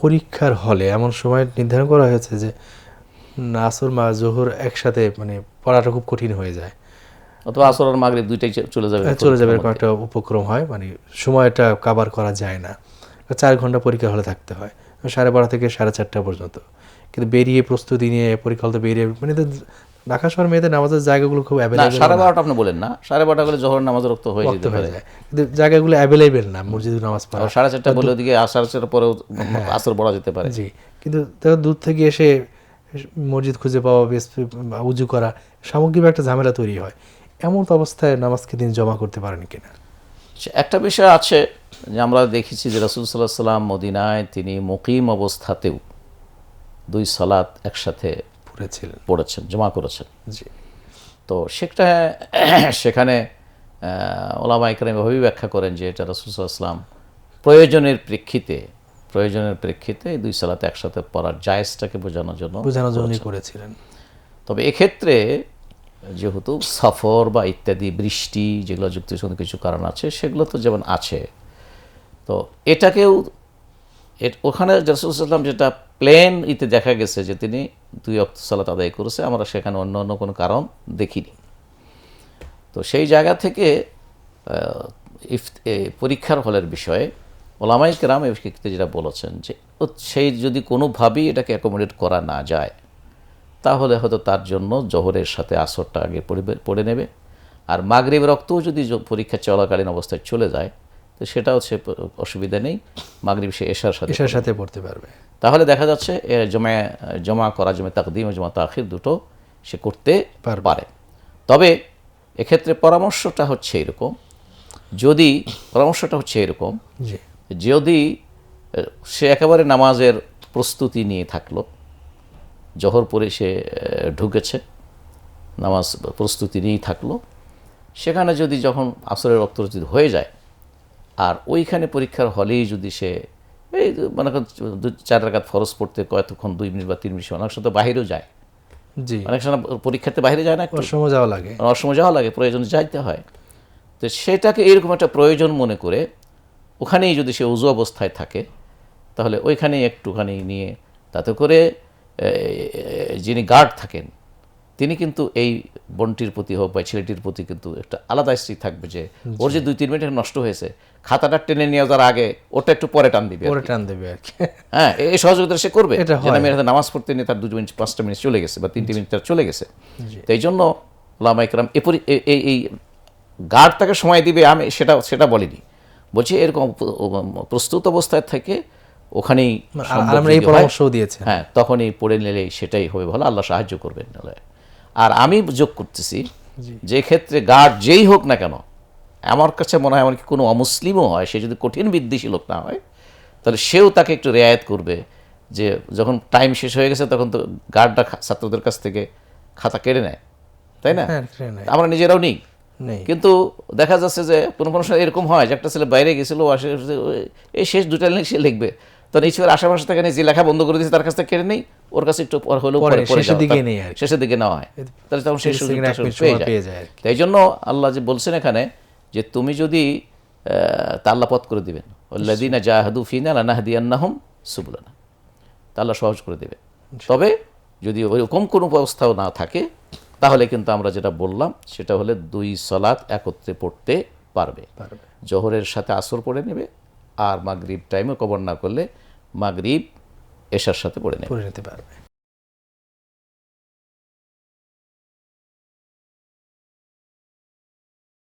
পরীক্ষার হলে এমন সময় নির্ধারণ করা হয়েছে যে আসর মা জোহর একসাথে মানে পড়াটা খুব কঠিন হয়ে যায়। অথবা আসর আর মাগরিব দুইটাই চলে যাবে চলে যাবে এরকম একটা উপক্রম হয় মানে সময়টা কাবার করা যায় না। চার ঘণ্টা পরীক্ষা হলে থাকতে হয় সাড়ে বারো থেকে সাড়ে চারটা পর্যন্ত। কিন্তু বেরিয়ে প্রস্তুতি নিয়ে পরীক্ষা হলে বেরিয়ে মানে তো ঢাকা শহর মেয়েদের নামাজের জায়গাগুলো খুব না অ্যাভেলেবেল সাড়ে বারোটা আপনি বলেন না। সাড়ে বারোটা করে জহর নামাজ রক্ত হয়ে যেতে পারে। হয়ে যায়। কিন্তু জায়গাগুলো অ্যাভেলেবেল না মসজিদে নামাজ পড়া। সাড়ে চারটা বলে ওদিকে আর সাড়ে চারটা পরেও আসর পড়া যেতে পারে। জি। কিন্তু দূর থেকে এসে মসজিদ খুঁজে পাওয়া বেশ উজু করা সামগ্রিক একটা ঝামেলা তৈরি হয়। এমন তো অবস্থায় নামাজকে দিন জমা করতে পারেন কিনা? সে- একটা বিষয় আছে যে আমরা দেখেছি যে রাসুল সাল্লাহ সাল্লাম মদিনায় তিনি মুকিম অবস্থাতেও দুই সালাত একসাথে পড়েছিলেন। পড়েছেন জমা করেছেন। জি। তো সেটা সেখানে ওলামা ইকরাম এভাবেই ব্যাখ্যা করেন যে এটা রাসুল সাল্লাম প্রয়োজনের প্রেক্ষিতে প্রয়োজনের প্রেক্ষিতে এই দুই সালাতে একসাথে পড়ার জায়েজটাকে বোঝানোর জন্য বোঝানোর জন্যই করেছিলেন। তবে এক্ষেত্রে যেহেতু সফর বা ইত্যাদি বৃষ্টি যেগুলো যুক্তিসঙ্গত কিছু কারণ আছে সেগুলো তো যেমন আছে তো এটাকেও এট- ওখানে জাসুলাম যেটা প্লেন ইতে দেখা গেছে যে তিনি দুই অক্ত সালাত আদায় করেছে আমরা সেখানে অন্য অন্য কোনো কারণ দেখিনি। তো সেই জায়গা থেকে ইফ- এ, পরীক্ষার হলের বিষয়ে ওলামাই কেরাম এই ক্ষেত্রে যেটা বলেছেন যে সেই যদি কোনোভাবেই এটাকে অ্যাকোমোডেট করা না যায় তাহলে হয়তো তার জন্য জহরের সাথে আসরটা আগে পড়ে নেবে। আর মাগরিব রক্তও যদি পরীক্ষা চলাকালীন অবস্থায় চলে যায় তো সেটা হচ্ছে অসুবিধা নেই। মাগরিব সে এশার সাথে এটার সাথে পড়তে পারবে। তাহলে দেখা যাচ্ছে এ, জমা জমা করা জমে তাকদিম ও জমা তাখির দুটো সে করতে। পারে। তবে এক্ষেত্রে পরামর্শটা হচ্ছে এরকম যদি পরামর্শটা হচ্ছে এরকম যদি সে একেবারে নামাজের প্রস্তুতি নিয়ে থাকল জহর পরে সে ঢুকেছে নামাজ প্রস্তুতি নিয়েই থাকল সেখানে যদি যখন আসরের রক্ত যদি হয়ে যায় আর ওইখানে পরীক্ষার হলেই যদি সে এই মনে করেন দু চার রাকাত ফরজ পড়তে কতক্ষণ দুই মিনিট বা তিন মিনিট অনেক সময় তো বাইরেও যায়। জি। অনেক সময় পরীক্ষাতে বাইরে যায় না একটু। সময় যাওয়া লাগে। অসময় যাওয়া লাগে প্রয়োজন যাইতে হয়। তো সেটাকে এরকম একটা প্রয়োজন মনে করে ওখানেই যদি সে উজু অবস্থায় থাকে তাহলে ওইখানেই একটুখানি নিয়ে তাতে করে যিনি গার্ড থাকেন তিনি কিন্তু এই বনটির প্রতি হোক বা ছেলেটির প্রতি কিন্তু একটা আলাদা স্ট্রিক থাকবে যে ওর যে দুই তিন মিনিট নষ্ট হয়েছে খাতাটা টেনে নিয়ে যাওয়ার আগে ওটা একটু পরে টান দিবে পরে টান দেবে আর কি। হ্যাঁ এই- সহযোগিতা সে করবে। মেয়ের নামাজ পড়তে নিয়ে তার দু মিনিট পাঁচটা মিনিট চলে গেছে বা তিনটে মিনিট তার চলে গেছে। তো এই জন্য ওলামা ইকরাম এপরি এই এই গার্ড তাকে সময় দিবে আমি সেটা সেটা বলিনি। বলছি এরকম প্রস্তুত অবস্থায় থেকে ওখানেই আমরা এই যদি হয়, হ্যাঁ তখনই পড়ে নিলেই সেটাই হবে ভালো আল্লাহ সাহায্য করবেন নাহলে। আর আমি যোগ করতেছি যে ক্ষেত্রে গার্ড যেই হোক না কেন আমার কাছে মনে হয় এমনকি কোনো অমুসলিমও হয় সে যদি কঠিন বিদ্বেষী লোক না হয় তাহলে সেও তাকে একটু রেয়ায়ত করবে যে যখন টাইম শেষ হয়ে গেছে তখন তো গার্ডটা ছাত্রদের কাছ থেকে খাতা কেড়ে নেয় তাই না? হ্যাঁ আমরা নিজেরাও নিই। কিন্তু দেখা যাচ্ছে যে কোনো কোনো সময় এরকম হয় যে একটা ছেলে বাইরে গেছিল ও আসে এই শেষ দুটা লাইন সে লিখবে তো এই ছেলের আশেপাশে থেকে নিয়ে যে লেখা বন্ধ করে দিয়েছে তার কাছ থেকে কেড়ে নেই। ওর কাছে একটু পর হলেও পরে, শেষের দিকে নেই আর শেষের দিকে নেওয়া হয়। তাহলে তখন সেই সুযোগটা পেয়ে যায়। তাই জন্য আল্লাহ যে বলছেন এখানে যে তুমি যদি তা আল্লাহ পথ করে দিবেন। ওল্লাদিনা জাহাদু ফিনা লানাহদিয়ান্নাহুম সুবুলানা। তা আল্লাহ সহজ করে দেবে। তবে যদি ওইরকম কোনো ব্যবস্থাও না থাকে তাহলে কিন্তু আমরা যেটা বললাম সেটা হলে দুই সলাৎ একত্রে পড়তে পারবে। পারবে। জোহরের সাথে আসর পড়ে নেবে আর মাগরিব টাইমে কবর না করলে মাগরিব এশার সাথে পড়ে নেবে। পড়ে নিতে পারবে।